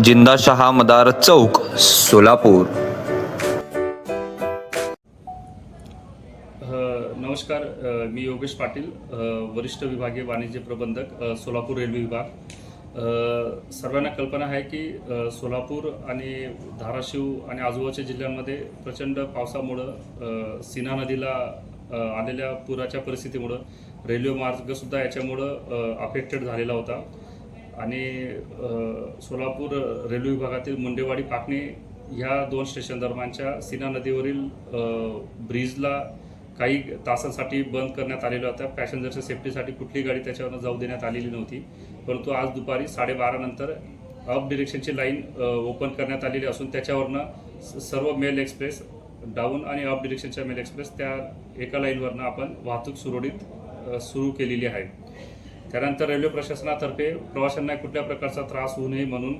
जिंदा शहा मदार चौक सोलापूर. नमस्कार अ, मी योगेश पाटील अ, वरिष्ठ विभागीय वाणिज्य प्रबंधक अ, सोलापूर रेल्वे विभाग. अ, सर्वांना कल्पना आहे की अ, सोलापूर आणि धाराशिव आणि आजूबाजूच्या जिल्ह्यांमध्ये प्रचंड पावसामुळं अ, सीना नदीला अ, आलेल्या पुराच्या परिस्थितीमुळं रेल्वे मार्गसुद्धा याच्यामुळं अफेक्टेड झालेला होता. आणि सोलापूर रेल्वे विभागातील मुंडेवाडी पाकणे ह्या दोन स्टेशन दरम्यानच्या सीना नदीवरील ब्रिजला काही तासांसाठी बंद करण्यात आलेलं होतं पॅसेंजरच्या सेफ्टीसाठी कुठली गाडी त्याच्यावरनं जाऊ देण्यात आलेली नव्हती. परंतु आज दुपारी साडेबारा नंतर अप डिरेक्शनची लाईन ओपन करण्यात आलेली असून त्याच्यावरनं स- सर्व मेल एक्सप्रेस डाऊन आणि अप डिरेक्शनच्या मेल एक्सप्रेस त्या एका लाईनवरनं आपण वाहतूक सुरळीत सुरू केलेली आहे. त्यानंतर रेल्वे प्रशासनातर्फे प्रवाशांना कुठल्या प्रकारचा त्रास होऊ नये म्हणून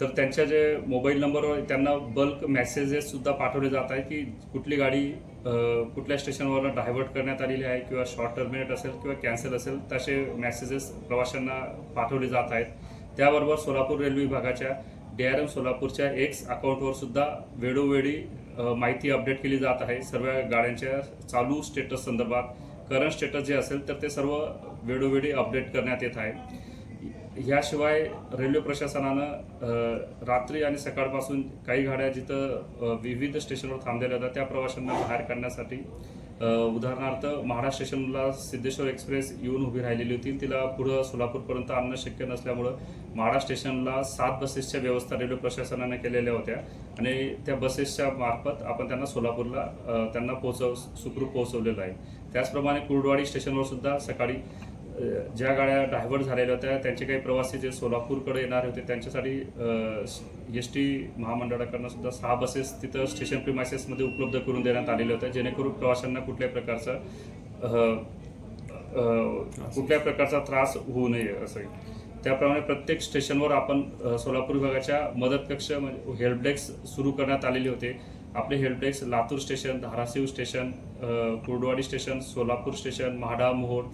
तर त्यांच्या जे मोबाईल नंबरवर त्यांना बल्क मेसेजेससुद्धा पाठवले जात आहे की कुठली गाडी कुठल्या स्टेशनवर डायव्हर्ट करण्यात आलेली आहे किंवा शॉर्ट टर्मिनेट असेल किंवा कॅन्सल असेल तसे मेसेजेस प्रवाशांना पाठवले जात आहेत. त्याबरोबर सोलापूर रेल्वे विभागाच्या डी आर एम सोलापूरच्या एक्स अकाउंटवर सुद्धा वेळोवेळी माहिती अपडेट केली जात आहे. सर्व गाड्यांच्या चालू स्टेटस संदर्भात करंट स्टेटस जे असेल तर ते सर्व वेळोवेळी अपडेट करण्यात येत आहे. ह्याशिवाय रेल्वे प्रशासनानं रात्री आणि सकाळपासून काही गाड्या जिथं विविध स्टेशनवर थांबलेल्या होत्या त्या प्रवाशांना बाहेर काढण्यासाठी उदाहरणार्थ महाडा स्टेशनला सिद्धेश्वर एक्सप्रेस येऊन उभी राहिलेली होती. तिला पुढं सोलापूरपर्यंत आणणं शक्य नसल्यामुळं महाडा स्टेशनला सात बसेसच्या व्यवस्था रेल्वे प्रशासनाने केलेल्या होत्या आणि त्या बसेसच्या मार्फत आपण त्यांना सोलापूरला त्यांना पोहोचव सुखरूप पोहोचवलेलं आहे. त्याचप्रमाणे कुर्डवाडी स्टेशनवर सुद्धा सकाळी ज्या गाड्या डायव्हर्ट झालेल्या होत्या त्यांचे काही प्रवासी जे सोलापूरकडे येणार होते त्यांच्यासाठी एस टी महामंडळाकडनं सुद्धा सहा बसेस तिथं स्टेशन प्रिमायसेसमध्ये उपलब्ध करून देण्यात आलेल्या होत्या जेणेकरून प्रवाशांना कुठल्याही प्रकारचा कुठल्याही प्रकारचा त्रास होऊ नये असं. त्याप्रमाणे प्रत्येक स्टेशनवर आपण सोलापूर विभागाच्या मदत कक्ष म्हणजे हेल्प डेस्क सुरू करण्यात आलेले होते. आपले help desk Latur station Dharashiv station Kurduwadi station Solapur station Mhada Mohol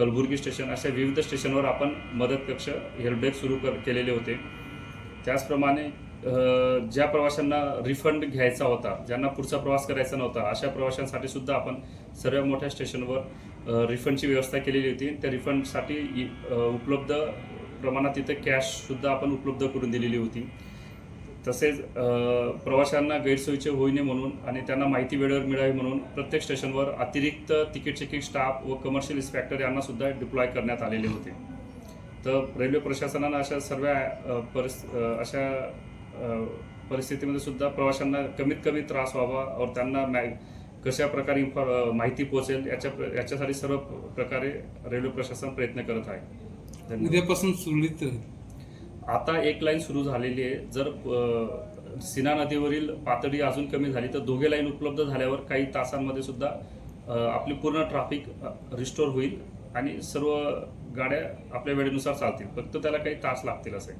Kalaburagi station अशा विविध स्टेशनवर आपण मदत कक्ष हेल्पडेस्क सुरू कर केलेले होते. त्याचप्रमाणे ज्या प्रवाशांना रिफंड घ्यायचा होता ज्यांना पुढचा प्रवास करायचा नव्हता अशा प्रवाशांसाठी सुद्धा आपण सर्व मोठ्या स्टेशनवर रिफंडची व्यवस्था केलेली होती. त्या रिफंडसाठी उपलब्ध प्रमाणात तिथे कॅशसुद्धा आपण उपलब्ध करून दिलेली होती. तसेच प्रवाशांना गैरसोयीचे होऊ नये म्हणून आणि त्यांना माहिती वेळेवर मिळावी म्हणून प्रत्येक स्टेशनवर अतिरिक्त तिकीट चेकिंग स्टाफ व कमर्शियल इन्स्पेक्टर यांनासुद्धा डिप्लॉय करण्यात आलेले होते. तर रेल्वे प्रशासनानं अशा सर्व अ, परिस अशा परिस्थितीमध्ये सुद्धा प्रवाशांना कमीत कमी त्रास व्हावा और त्यांना मॅ कशा प्रकारे इन्फॉ माहिती पोहोचेल याच्या प्र- याच्यासाठी सर्व प्रकारे रेल्वे प्रशासन प्रयत्न करत आहे. उद्यापासून सुरळीत आता एक लाईन सुरू झालेली आहे. जर सिना सीना नदीवरील पातळी अजून कमी झाली तर दोघे लाईन उपलब्ध झाल्यावर काही तासांमध्ये सुद्धा आपली पूर्ण ट्रॅफिक रिस्टोर होईल आणि सर्व गाड्या आपल्या वेळेनुसार चालतील. फक्त त्याला काही तास लागतील असे.